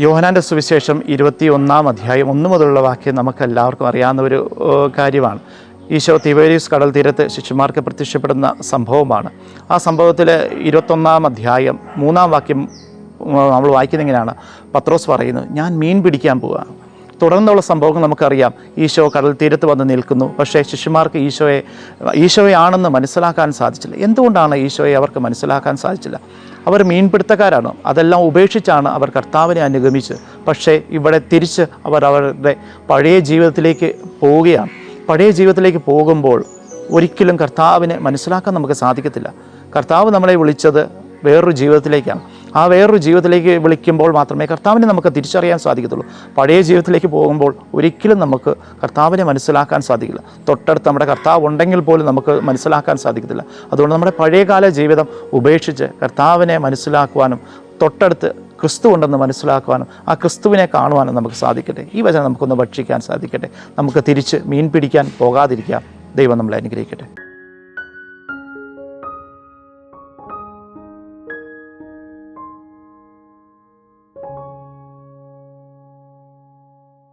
യോഹനാന്റെ സുവിശേഷം ഇരുപത്തി ഒന്നാം അധ്യായം ഒന്നു മുതലുള്ള വാക്യം നമുക്കെല്ലാവർക്കും അറിയാവുന്ന ഒരു കാര്യമാണ്. ഈശോ തിവേരീസ് കടൽ തീരത്ത് ശിശുമാർക്ക് പ്രത്യക്ഷപ്പെടുന്ന സംഭവമാണ്. ആ സംഭവത്തിൽ ഇരുപത്തൊന്നാം അധ്യായം മൂന്നാം വാക്യം നമ്മൾ വായിക്കുന്നെങ്ങനെയാണ് പത്രോസ് പറയുന്നു ഞാൻ മീൻ പിടിക്കാൻ പോവുകയാണ് തുടർന്നുള്ള സംഭവങ്ങൾ നമുക്കറിയാം. ഈശോ കടൽ തീരത്ത് വന്ന് നിൽക്കുന്നു. പക്ഷേ ശിശുമാർക്ക് ഈശോയെ ഈശോയാണെന്ന് മനസ്സിലാക്കാൻ സാധിച്ചില്ല. എന്തുകൊണ്ടാണ് ഈശോയെ അവർക്ക് മനസ്സിലാക്കാൻ സാധിച്ചില്ല? അവർ മീൻപിടുത്തക്കാരാണ്. അതെല്ലാം ഉപേക്ഷിച്ചാണ് അവർ കർത്താവിനെ അനുഗമിച്ച്. പക്ഷേ ഇവിടെ തിരിച്ച് അവർ അവരുടെ പഴയ ജീവിതത്തിലേക്ക് പോവുകയാണ്. പഴയ ജീവിതത്തിലേക്ക് പോകുമ്പോൾ ഒരിക്കലും കർത്താവിനെ മനസ്സിലാക്കാൻ നമുക്ക് സാധിക്കത്തില്ല. കർത്താവ് നമ്മളെ വിളിച്ചത് വേറൊരു ജീവിതത്തിലേക്കാണ്. ആ വേറൊരു ജീവിതത്തിലേക്ക് വിളിക്കുമ്പോൾ മാത്രമേ കർത്താവിനെ നമുക്ക് തിരിച്ചറിയാൻ സാധിക്കത്തുള്ളൂ. പഴയ ജീവിതത്തിലേക്ക് പോകുമ്പോൾ ഒരിക്കലും നമുക്ക് കർത്താവിനെ മനസ്സിലാക്കാൻ സാധിക്കില്ല. തൊട്ടടുത്ത് നമ്മുടെ കർത്താവ് ഉണ്ടെങ്കിൽ പോലും നമുക്ക് മനസ്സിലാക്കാൻ സാധിക്കത്തില്ല. അതുകൊണ്ട് നമ്മുടെ പഴയകാല ജീവിതം ഉപേക്ഷിച്ച് കർത്താവിനെ മനസ്സിലാക്കുവാനും തൊട്ടടുത്ത് ക്രിസ്തു ഉണ്ടെന്ന് മനസ്സിലാക്കുവാനും ആ ക്രിസ്തുവിനെ കാണുവാനും നമുക്ക് സാധിക്കട്ടെ. ഈ വചനം നമുക്കൊന്ന് ഭക്ഷിക്കാൻ സാധിക്കട്ടെ. നമുക്ക് തിരിച്ച് മീൻ പിടിക്കാൻ പോകാതിരിക്കാം ദൈവം നമ്മളെ അനുഗ്രഹിക്കട്ടെ.